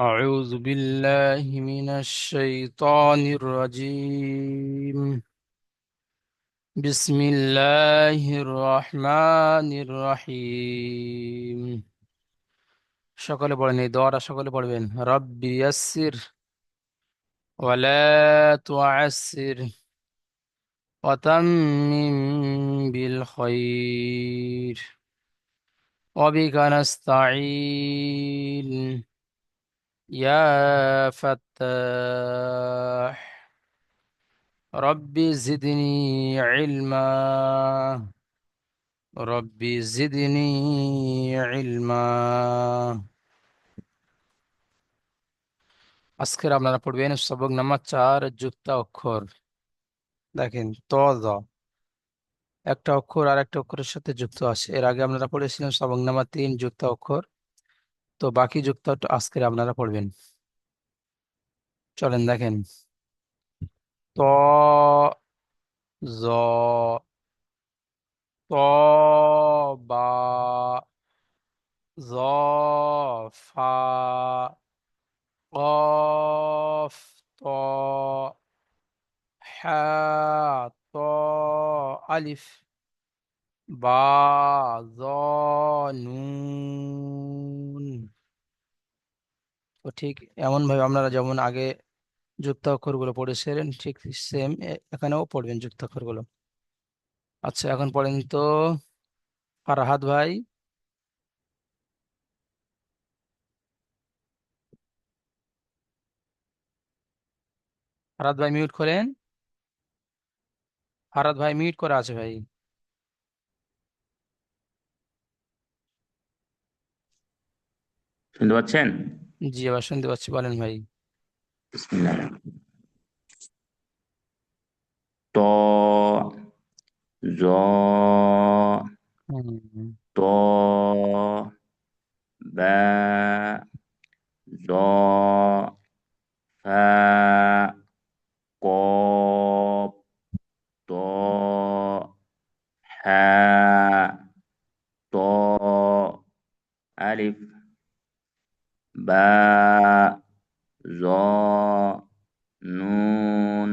أعوذ بالله من الشيطان الرجيم بسم الله الرحمن الرحيم সকলে পড়েন এই দোয়াটা সকলে পড়বেন রব্বি ইয়াসসির ওয়ালা তুআসসির وتمم بالخير وبك نستعين يا فتاح رب زدني علما رب زدني علما আজকের আপনারা পড়বেন সবক নাম্বার চার যুক্তা অক্ষর দেখেন ত দ একটা অক্ষর আর একটা অক্ষরের সাথে যুক্ত আছে এর আগে আপনারা পড়েছিলেন সবক নাম্বার তিন যুক্ত অক্ষর তো বাকি যুক্ত আজকের আপনারা পড়বেন চলেন দেখেন ত জ ত বা জ ফা قاف طاء حاء طاء ألف বা জ নুন তো ঠিক এমন ভাবে আপনারা যেমন আগে যুক্ত অক্ষরগুলো পড়েছিলেন, ঠিক সেম এখানেও পড়বেন যুক্ত অক্ষরগুলো আচ্ছা এখন পড়েন তো ফারহাদ ভাই। ফারহাদ ভাই মিউট করেন। ফারহাদ ভাই মিউট করা আছে ভাই। শুনতে পাচ্ছেন? জি আবার শুনতে পাচ্ছি। বলেন ভাই। ত জ ত বা জ ফা কফ ত হা ত আলিফ। বা জ নুন।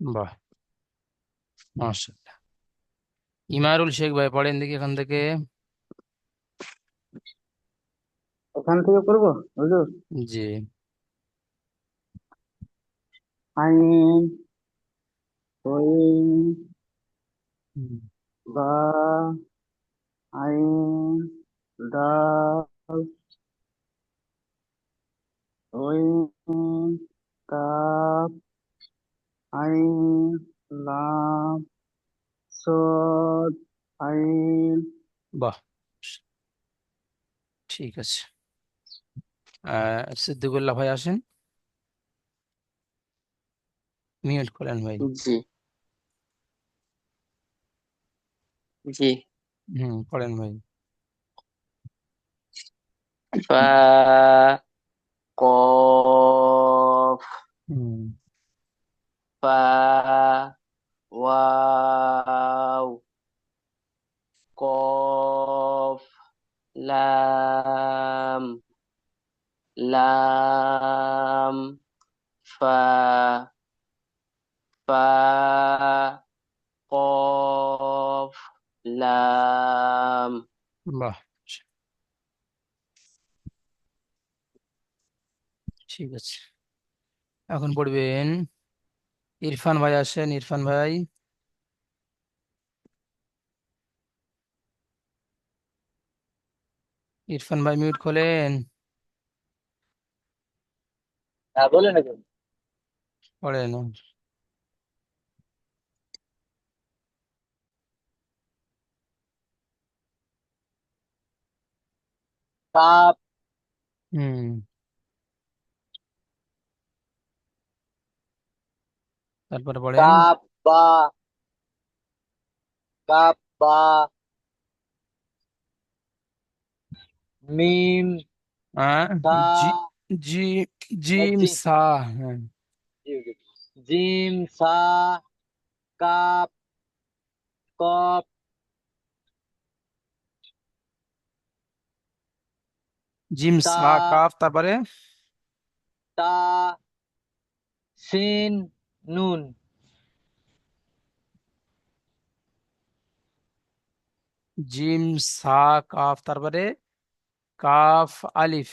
বাহ মাশাআল্লাহ। ইমারুল শেখ ভাই পড়েন দেখি এখান থেকে। ওখান থেকে করব হুজুর? জি। আইন ওইন বা আইন দাল ওইন কাপ আইন লাম সদ আইন বাহ ঠিক আছে। আহ সিদ্দিকুল্লাহ ভাই আসেন। মিউট করেন ভাই। জি। জি। হুম পড়েন ভাই। ফা কফ হুম। ওয়াও কফ লাম লাম ফা ফা কফ লাম বাহ ঠিক আছে। এখন পড়বেন ইরফান ভাই আসেন ইরফান ভাই। ইরফান ভাই মিউট খোলেন হ্যাঁ বলেন এখন পড়েন। কাপ হুম। তারপরে পড়েন কাপ বা কাপ বা মিম হ্যাঁ সা জি জি জিম জি। সা হ্যাঁ। জিম সা কাপ কপ জিম সা তা কাফ তারপরে? তা সিন নুন। জিম সা কাফ তারপরে কাফ আলিফ।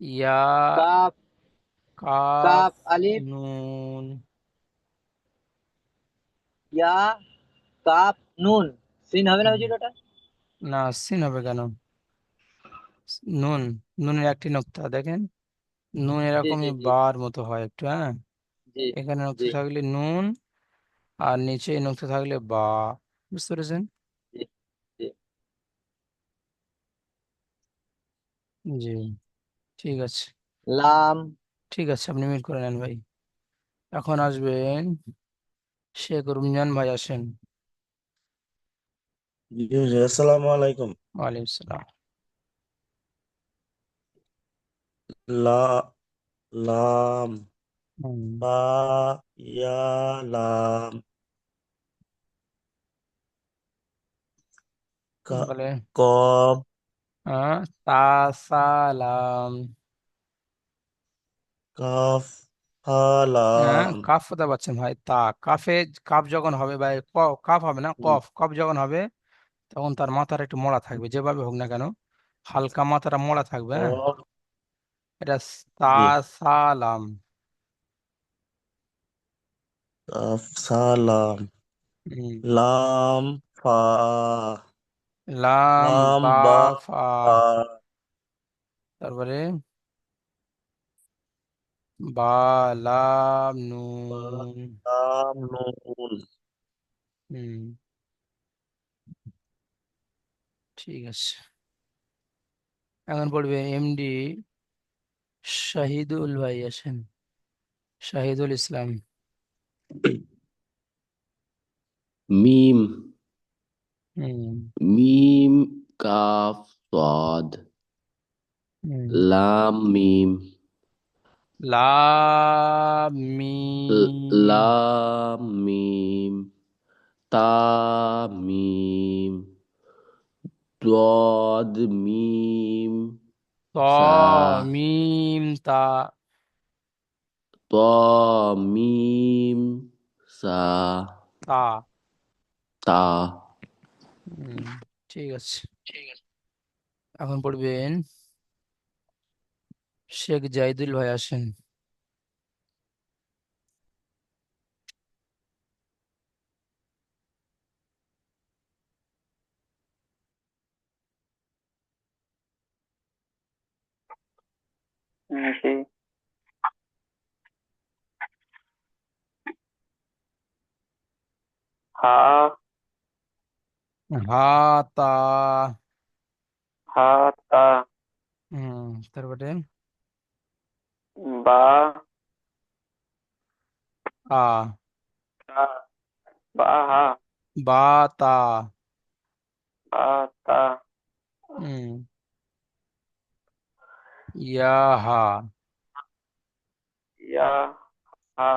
ইয়া কাফ। কাপ আলিফ। নুন। ইয়া কাপ নুন। সিন হবে না হুজুর ওটা না সিন হবে কেন? নুন নুনের একটি নোক্তা দেখেন? নুন এরকমই বার মতো হয় একটু হ্যাঁ? এখানে নোক্তা জি। থাকলে নুন আর নিচে নোক্তা থাকলে বা বুঝতে পেরেছেন? জি জি। জি ঠিক আছে। লাম। ঠিক আছে আপনি মিট করে নেন ভাই। এখন আসবেন শেখ রমজান ভাই আসেন। জি হুজুর, আসসালামু আলাইকুম। ওয়ালাইকুম সালাম। লা লাম। বা ইয়া লাম বলে কফ হ্যাঁ তাসালাম কাফ হালাম কাফ কোথা পাচ্ছেন ভাই তা কাফে কাফ যখন হবে ভাই কাফ হবে না কফ কফ যখন হবে তখন তার মাথার একটু মোড়া থাকবে যেভাবে হোক না কেন হালকা মাথাটা মোড়া থাকবে হ্যাঁ? এটা জি। তাসালাম কাফ সালাম লাম ফা লাম বা ফা তারপরে? বা লাম নুন লাম নুন হুম ঠিক আছে। এখন পড়বে এমডি শাহিদুল ভাই আছেন। শাহিদুল ইসলাম মিম মিম কাফ সাদ লাম মিম লাম মিম লাম মিম তা মিম দদ মিম ত সা মিম তা ত মিম সা তা। তা। হুম ঠিক আছে। এখন পড়বেন শেখ জাইদুল ভাই আসেন জি হা হাতা হা তা হুম তারপরে? বা। আ। তা। বা হা। বা তা বা তা হুম। ইয়া হা ইয়া হা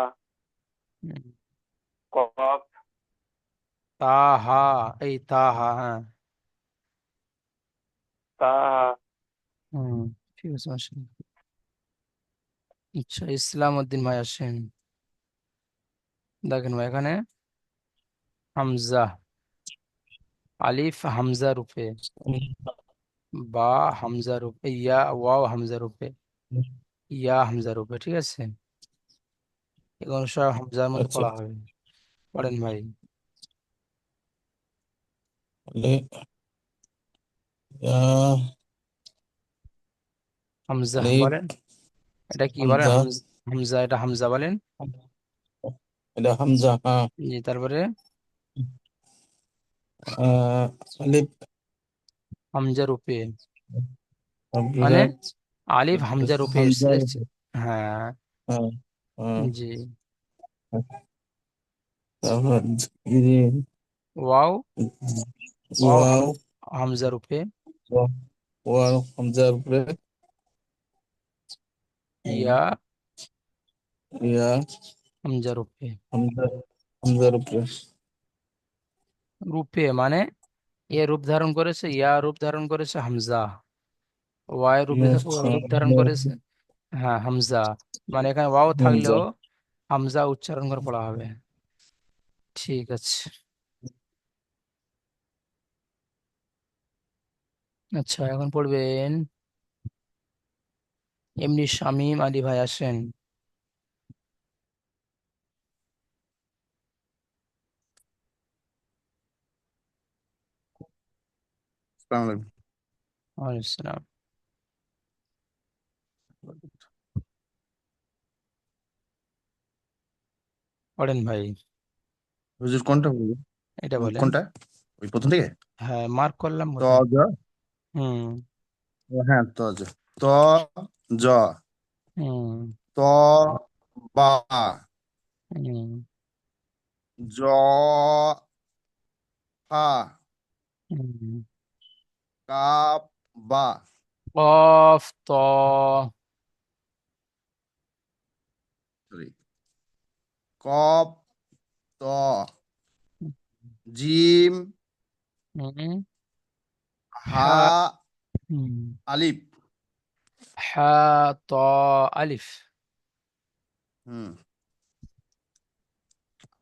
হুম, কফ। তা হা এই তাহা হ্যাঁ তা হুম ঠিক আছে আসেন। আচ্ছা ইসলাম উদ্দিন ভাই আসেন। দেখেন ভাই এখানে হামজা। আলিফ হামজা রূপে। বা হামজা রূপে ইয়া ওয়াও হামজা রূপে। ইয়া হামজা রূপে ঠিক আছে? এগুলো সব হামজার মধ্যে আচ্ছা। পড়া হবে। পড়েন ভাই। হামজা বলেন এটা কি বলেন হামজা এটা হামজা বলেন। এটা হামজা হ্যাঁ। জি তারপরে? আলিফ। হামজা রূপে। মানে আলিফ হামজা রূপে এসেছে। হ্যাঁ। হ্যাঁ হ্যাঁ। জি। ওয়াও। ওয়াও ওয়াও হাম- হামজা রূপে ওয়াও হামজার উপরে ইয়া ইয়া হামজা রূপে হামজা হামজার উপরে রূপে মানে এ রূপ ধারণ করেছে ইয়া রূপ ধারণ করেছে হামজা। ওয়াই রূপে রূপ ধারণ করেছে। হ্যাঁ হামজা। মানে এখানে ওয়াও থাকলেও হামজা উচ্চারণ করে পড়া হবে। ঠিক আছে। আচ্ছা এখন পড়বেন। এমনি শামীম আলী ভাই আসেন। আসসালামু পড়েন ভাই। হুজুর কোনটা বলব এটা বলেন। কোনটা? ওই প্রথম থেকে হ্যাঁ মার্ক করলাম ত হুম। হ্যাঁ ত জ ত জ। হুম। ত বা। হুম। জ হা হুম। কাপ বা। কফ ত। সরি। কপ ত। জিম। হুম। হা আলিফ। হা ত আলিফ। হুম।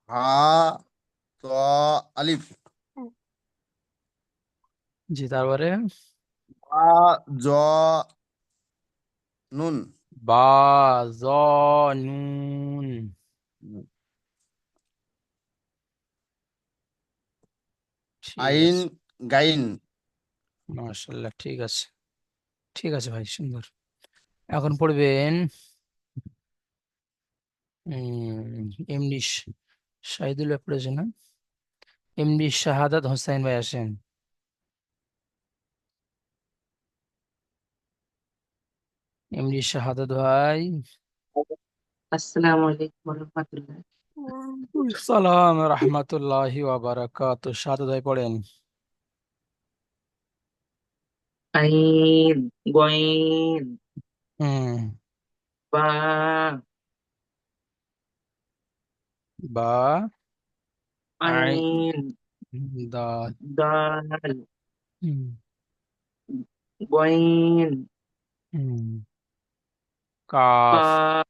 হা ত আলিফ। জি তারপরে? বা জ নুন। বা জ নুন। আইন গাইন। মাশাল্লাহ ঠিক আছে। ঠিক আছে ভাই সুন্দর। এখন পড়বেন উম এমনি শ- পড়েছে না? এমনি শাহাদাত হোসাইন ভাই আসেন। এমনি শাহাদাত ভাই। আসসালামু আলাইকুম রহমতুল্লাহ সালাম রহমতুল্লাহি ওয়া বারাকাতু শাহাদাত ভাই পড়েন। عين غين ừ با با عين عين ضاد دال ừ غين ừ قاف قاف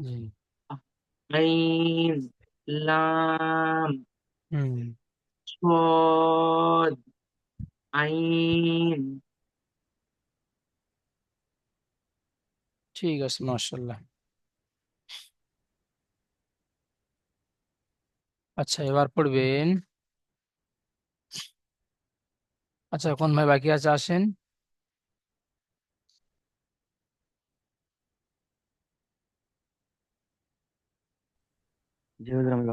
ừ عين لام ừ صاد عين ঠিক আছে মাশাল্লাহ আচ্ছা এবার পড়বেন আচ্ছা কোন ভাই বাকি আছে আসেন জি হুজুর আমি